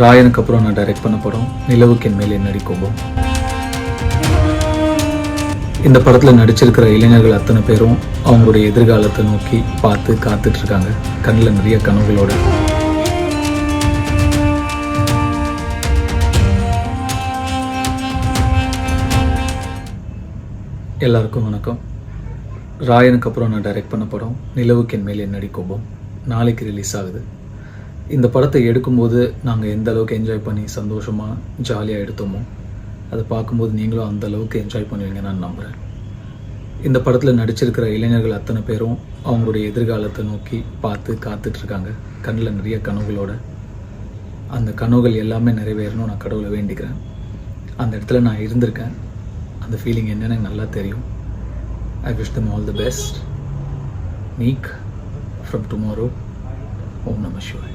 ராயனுக்கு அப்புறம் நான் டைரக்ட் பண்ண படம் நிலவுக்கு என் மேலே என்னடி கோபம் இந்த படத்தில் நடிச்சிருக்கிற இளைஞர்கள் அத்தனை பேரும் அவங்களுடைய எதிர்காலத்தை நோக்கி பார்த்து காத்துட்டு இருக்காங்க கண்ணில் நிறைய கனவுகளோட. எல்லாருக்கும் வணக்கம். ராயனுக்கு அப்புறம் நான் டைரக்ட் பண்ண படம் நிலவுக்கு என் மேல் என்னடி கோபம் நாளைக்கு ரிலீஸ் ஆகுது. இந்த படத்தை எடுக்கும்போது நாங்கள் எந்த அளவுக்கு என்ஜாய் பண்ணி சந்தோஷமாக ஜாலியாக எடுத்தோமோ அதை பார்க்கும்போது நீங்களும் அந்த அளவுக்கு என்ஜாய் பண்ணுவீங்கன்னு நான் நம்புகிறேன் இந்த படத்தில் நடிச்சிருக்கிற இளைஞர்கள் அத்தனை பேரும் அவங்களுடைய எதிர்காலத்தை நோக்கி பார்த்து காத்துட்ருக்காங்க. கண்ணில் நிறைய கனவுகளோட. அந்த கனவுகள் எல்லாமே நிறைவேறணும் நான் கடவுளை வேண்டிக்கிறேன். அந்த இடத்துல நான் இருந்திருக்கேன். அந்த ஃபீலிங் என்னன்னு எனக்கு நல்லா தெரியும். I wish them all the best நீக் from tomorrow ஓம் நம சிவாய்.